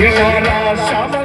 મારા શામળાની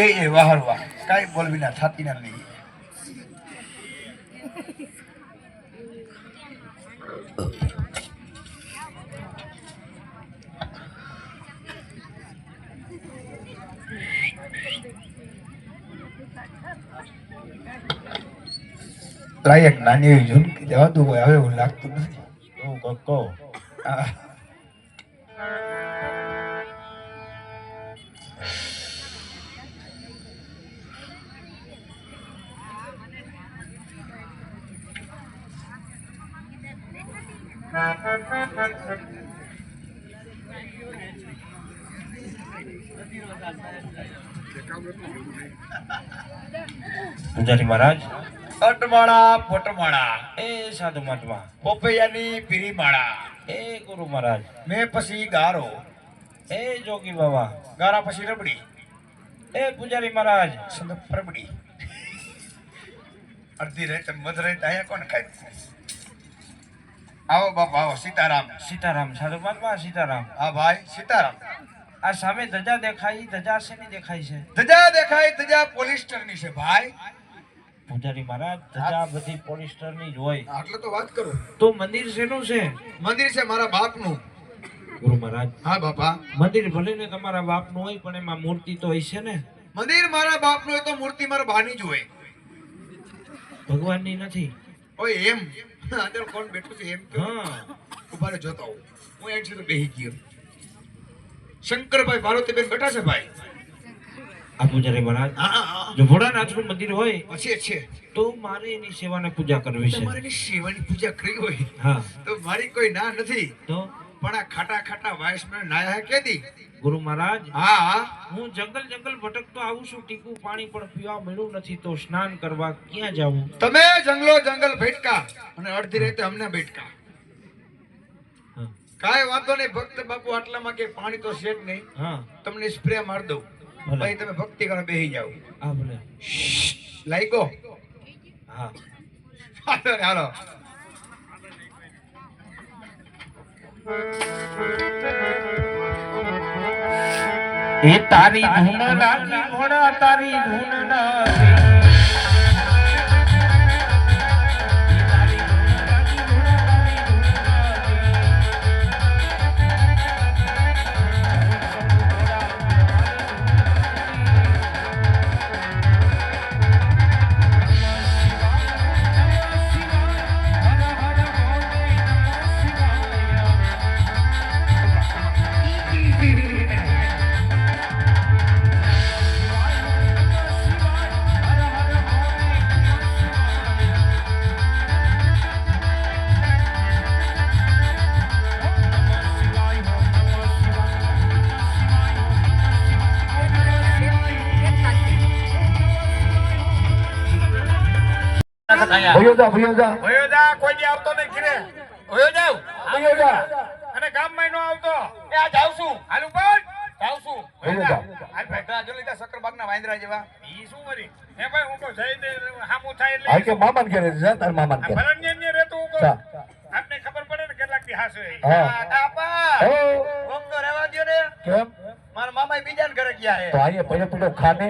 એ એ વાહરવા કાંઈ બોલવી ના થતી ના નહીં લાયક નાની એવી ઝુમકી દેવાતું હોય હવે એવું લાગતું નથી. હું કક્કો પૂજારી મહારાજ. અટમાળા પોટમાળા એ સાધુ મહાત્મા. પોપૈયાની પીરી માળા એ ગુરુ મહારાજ. મેં પછી ગારો. એ જોગી બાબા ગારા પછી રબડી. એ પૂજારી મહારાજ. સંત પરબડી. અડધી રાત મધ રહે અહીંયા કોણ ખાય? આવો બાપા આવો સીતારામ. સીતારામ સાધુ મહાત્મા સીતારામ. હા ભાઈ સીતારામ. આ સામે ધજા દેખાય ધજા શેની દેખાય છે? ધજા દેખાય ધજા પોલિસ્ટરની છે ભાઈ. પૂજારી મહારાજ ધજા બધી પોલિસ્ટરની જ હોય. આટલે તો વાત કરો. તો મંદિર શેનું છે? મંદિર છે મારા બાપનું. ગુરુ મહારાજ. હા બાપા. મંદિર ભલે ને તમારા બાપનું હોય પણ એમાં મૂર્તિ તો હોય છે ને? મંદિર મારા બાપનું હોય તો મૂર્તિ મારા બાની જ હોય. ભગવાનની નથી. ઓય એમ. અંદર કોણ બેઠું છે એમ તો ઊભા જોતો આવું. હું એડ તો બેહી ગયો. શંકરભાઈ ભારતીબેન બેઠા છે ભાઈ. આ પૂજારી મહારાજ. હા હા, હા. જો ભોળાનાથનું મંદિર હોય છે છે. તો મારે એની સેવાને પૂજા કરવી છે. મારે એની સેવાની પૂજા કરી હોય. હા. તો મારી કોઈ ના નથી. તો? પણ આ ખાટા ખાટા વાયસમાં નાયા હે કેદી? ગુરુ મહારાજ હા. હા હું જંગલ જંગલ ભટકતો આવું છું ટીકું પાણી પણ પીવા મળ્યું નથી તો સ્નાન કરવા ક્યાં જાવું તમે જંગલો જંગલ ભેટકા અને અડધી રીતે અમને ભેટકા. હા. કાંઈ વાંધો નહીં ભક્ત બાપુ આટલામાં કે પાણી તો છે જ નહીં. હા. તમને સ્પ્રે માર દઉં. ભાઈ તમે ભક્તિ કરવા બેહી જાઓ. આ ભલે. લાઈગો હા. હાલો હાલો. એ તારી ધૂન લાગી ઘોડા તારી ધૂન લાગી જા ભયો જા ભયો જા કોઈ દી આવતો નહીં ઘરે. ભયો જાવ ભયો જા અને ગામમાં નો આવતો. એ આ જાવ છું. હાલ ઉપર જાવ છું. ભયો જા હાલ બેઠા જો લીધા સક્કરબાગના વાંદરા જેવા. ઈ શું કરી? હે ભાઈ હું તો જઈ દે હામું થાય એટલે. આ કે મામાન ઘરે જા તાર મામાન ઘરે. ભરણ્ય ને રહેતું હું. આપને ખબર પડે ને કેટલાક દી હાસો એ. આપા કોક તો રહેવા દ્યો ને કેમ? મારા મામા બીજા ઘરે ગયા હે તો આયે પડ્યો પડ્યો ખાને.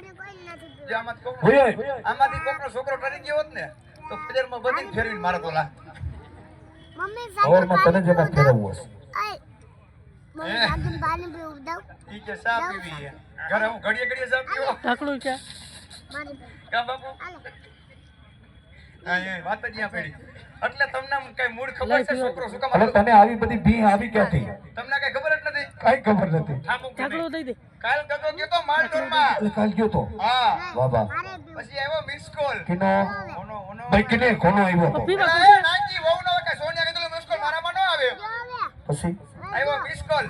આમાંથી કોક- ભયો આમાંથી કોકનો છોકરો ટરી ગયો હોત ને તો ફજરમાં બધીને ફેરવીને મારે તો લા ઓરમાં તને જ એમાં ફેરવવું હશે. ઈ કે સા પીવી ઘરે હું ઘડીએ ઘડીએ સા પીવો? કા બાપુ? હા એ વાત જ અહીંયા એટલે તમને આમ કઈ મૂળ ખબર છે? છોકરો શું કામ તને આવી બધી ભી આવી ક્યાંથી? તમને કઈ ખબર કાઈ ખબર નથી. ઢાકણો દઈ દે. કાલ કતો ગયો તો માંડોળમાં. એટલે કાલ ગયો તો. હા. બાબા પછી આવ્યો મિસ કોલ કિનો? ભાઈ કિને? કોનો આવ્યો તો નાનજી વહુનો કે સોનિયા કીધું મિસ કોલ મારામાં ન આવે. પછી? આવ્યો મિસ કોલ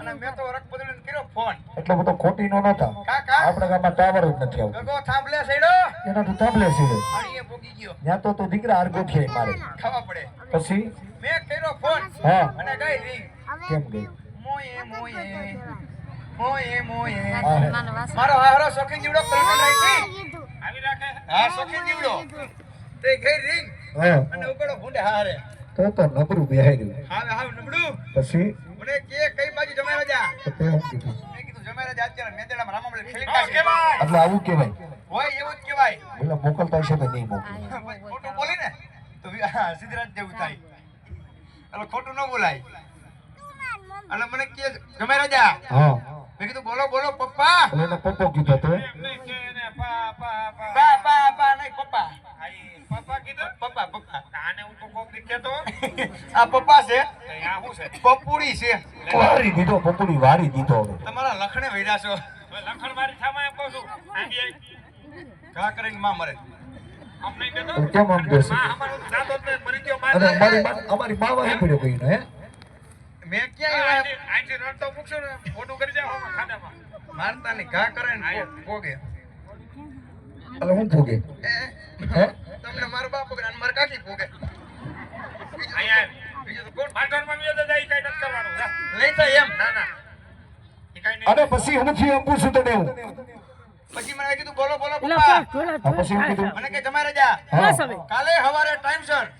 અને મેં તો રક બદલીને કર્યો ફોન. એટલો બધો ખોટી નો નતા કા કા આપણા ગામમાં ટાવર જ નથી આવતો. ગગો થાંભલે સેડો. એના તો તાબલે સેડો. પાણીએ ભોગી ગયો. ત્યાં તો તું દીકરા આરગો છે મારે. ખાવા પડે. પછી? મેં કર્યો ફોન. હા. અને ગઈ ring. કેમ ગઈ? મોયે મોયે મોયે મોયે મારો હારો શોખીન જીવડો પ્રેમનો રાખી આવી રાખે? હા શોખીન જીવડો. તે ગઈ ring અને ઉગડો ભૂંડે હારે. તો તો નબળું બેહાડ્યું હાવે હાવ નબળું. પછી? મને કે કઈ બાજુ જમાઈ જા તો તે શું કીધું. મેં કીધું જમાઈ જા અત્યારે મેંદડામાં રામામણે ખેલી નાખી એટલે આવું કહેવાય. હોય એવું જ કહેવાય. એટલે મોકલતા છે કે નહીં મોકલે. ખોટું બોલી ને તો સિદ્ધરાજ જેવું થાય. એટલે ખોટું ન બોલાય. એટલે મને કે ગમે રાજા. હા. મેં કીધું બોલો બોલો પપ્પા. એને પપ્પો કીધો તો પા પા પા. નહીં પપ્પા. પપ્પા કીધું? પપ્પા પપ્પા. આને હું તો કોક કહેતો? આ પપ્પા છે? પપ્પુડી છે? વારી દીધો પપુડી વારી દીધો હવે. તમારા લખણે વૈરા છો. લખણ મારી થામાં એમ કહું છું. ઘા કરીને માં મરે. આમ નહીં કેમ આમ દેશે અમારો દાદો તો મરી ગયો માં અને અમારી માં અમારી પડ્યો કહીને હે? મેં ક્યાં આઈથી રડતો મૂકશો ને ફોટો કરી જાવ ખાડામાં મારતા ની ઘા કરે ને ભોગે. એટલે હું ભોગે? તમને મારો બાપ પોગે અને મારા કાકી ભોગે. અહીંયા બીજું તો કોણ? માધવરમાં બી દાદા ઈ કાઈ નથી કરવાનું. જા. લઈ જાય એમ. ના ના. ઈ કાઈ નહીં. અને પછી હું પૂછું તને એવું પછી મને કીધું બોલો બોલો પપ્પા. પછી હું કીધું. મને કે તમારે હવે. કાલે સવારે ટાઈમસર હા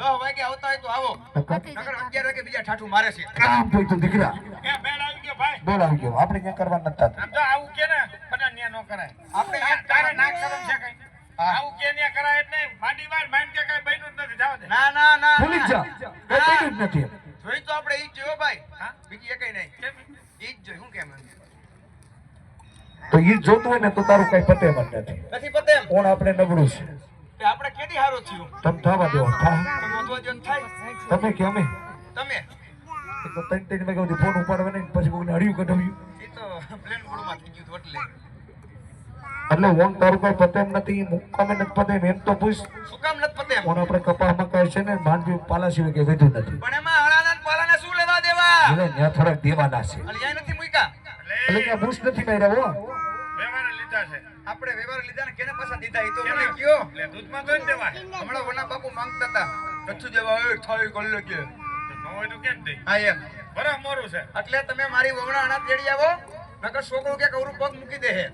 10 વાગે આવતા હોય તો આવો. નકર 11 વાગે બીજા ઠાઠું મારે છે. કામ તું દીકરા. કે બેડ આવી ગયો ભાઈ? બોલ આવી ગયો. આપણે ક્યાં કરવા નતા તો આવું કે ને બધા ન્યા નો કરાય. આપણે એક તારે નાક કરમ છે કઈ. આવું કે ન્યા કરાય એટલે માડી વાર માન કે કઈ બન્યું નથી. જાવ દે. ના ના ના. ભૂલી જા કઈ પડ્યું નથી. જોઈ તો આપણે ઈ જોયો ભાઈ. હા? બીજી એકઈ નહીં. ઈ જ જોઈ હું કેમ તો ઈ જોતું હોય ને તો તારું કઈ પતે મન નથી. નથી પતે કોણ આપણે નબળું છે? આપણે તમે થવા દો તમે કે અમે? તમે? તો ત્રણ ત્રણ વાગ્યા સુધી ફોન ઉપાડવા નહીં પછી કોઈને હળિયું કઢાવ્યું. એટલે. એટલે ઓન તારું કઈ પતે એમ નથી મુકામે નથી પતે એમ તો પૂછ. શું કામ નથી પતે એમ? કોણ આપણે કપા મકાઈ છે ને માંડવી પાલા સિવાય કે વધુ નથી. પણ એમાં હળાના ને પાલાના શું લેવા દેવા? એટલે ત્યાં થોડાક દેવાના છે. અલિયા નથી મૂક્યા? એટલે ત્યાં બૂસ નથી માર્યા હો. આપણે વ્યવહાર લીધા ને કેને પાછા દીધા? એ તો મને કયો. એટલે દૂધમાં તો દેવા હમણાં વના બાપુ માંગતા હતા. કચ્છું દેવા એ થાળી કરી લે કે હોય તો કેમ દે હા એમ. બરાબર મોરું છે. એટલે તમે મારી વવણા અનાજ તેડી આવો નકર છોકરો કે કવરું પગ મૂકી દે હે.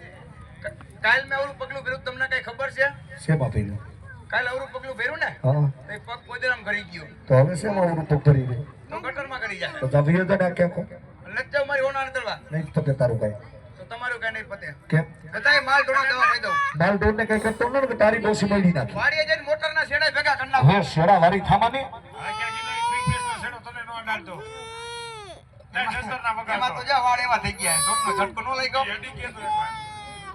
કાલ મેં અવરું પગલું ભેરું તમને કઈ ખબર છે? છે પીલું કાલ અવરું પગલું ભેરું ને? હા. તો પગ પોદરામ કરી ગયો. તો હવે શેમાં ઓરું પગ કરી દે. તો ગટરમાં કરી જાય. તો તમે એ ડાકે કો કહો મારી વવણા તળવા નહીં પતે તારું કઈ. તો તમારું કઈ નહીં પતે. કેમ? બધાય માલ ધોણા દવા કહી દઉં માલ ડોર કઈ કરતો ન કે તારી ડોસી મળી નાખી. વાડીએ જઈને મોટરના શેડા ભેગા કરી નાખો. હવે શેડા વારી થામા ને એમાં તો જા વાળ એવા થઈ ગયા. સોપનો ઝટકો નો લઈ ગયો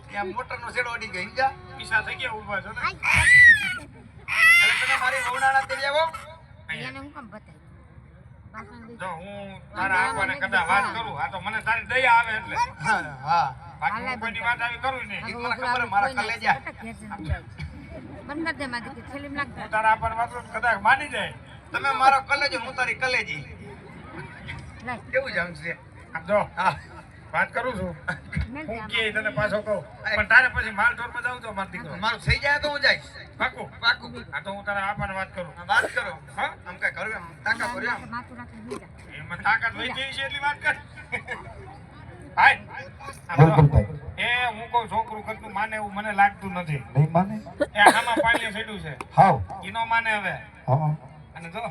ત્યાં મોટરનો શેડો અડી ગયો. ઈજા પીસા થઈ ગયા ઊભા છો ને? એટલે તમે મારી રોણાણા તે લેવો અહીંયા ને હું કામ બતાવી. જો હું તારા આપવાને કદાચ વાત કરું આ તો મને તારી દયા આવે એટલે. હા હા. બાકી હું કોઈની વાત આવી કરું નહીં. એ મને ખબર મારા કલે જા ફટાક ઘેર જઈને જાય. દે મારી દીકરી, થેલીમાં નાખ તારા આપવાને વાત કરું કદાચ માની જાય. તમે મારો કલેજો હું તારી કલેજી. કેવું જાણ છે? આમ જો. હા. વાત કરું છું? હું કે તને પાછો કહું. પણ તારે પછી માલ ઢોરમાં જાઉં તો મારો દીકરો. મારું થઈ જાય તો હું જઈશ. પાકું? પાકું. આ તો હું તારા આપવાને વાત કરું. વાત કરો. હા? આમ કઈ કરું એમ. તાકા ભર્યો આમ માથું રાખીને સુઈ જા. એમાં તાકાત વહી ગઈ છે એટલી વાત કર. એ હું કહું છોકરું કરતું માને એવું મને લાગતું નથી. નહીં માને? એ આમાં પાણી છેડ્યું છે. હાવ. ઈનો માને હવે. હા. અને જો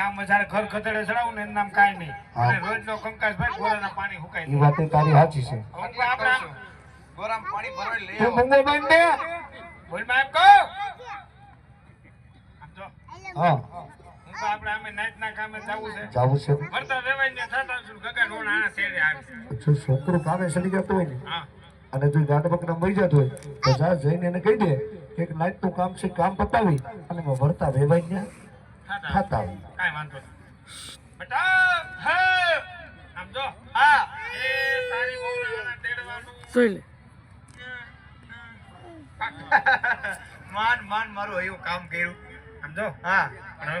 ગામમાં જ્યારે ઘર ખતડે ચડાવું ને એનું નામ કાંઈ નહીં. અને રોજનો કંકાસભાઈ ગોરાના પાણી હુકાય એ વાત તારી સાચી છે. આપણે ગોરામ પાણી ભરવાઈ લઈ તું મંગો બેન ને બોલમાં એમ કહો? હા. આપણે આમે નાઈટના કામે જવું છે. જવું છે. ભરતા વેવાઈ ને થતા છું આના આવી જો છોકરો કામે ચડી જતો હોય ને હા. અને જો ગાંડ બકરા મરી જતો હોય તો જા જઈને એને કહી દે કે એક નાઈટનું કામ છે કામ પતાવી અને વર્તા વળતા ગયા ને થતા ખાતા આવી કાંઈ વાંધો નહીં. બેટા હે! આમ હા. એ તારી વહુના તેડવાનું. સુઈ લે. માન માન મારું એવું કામ કર્યું. સમજો હા. પણ હવે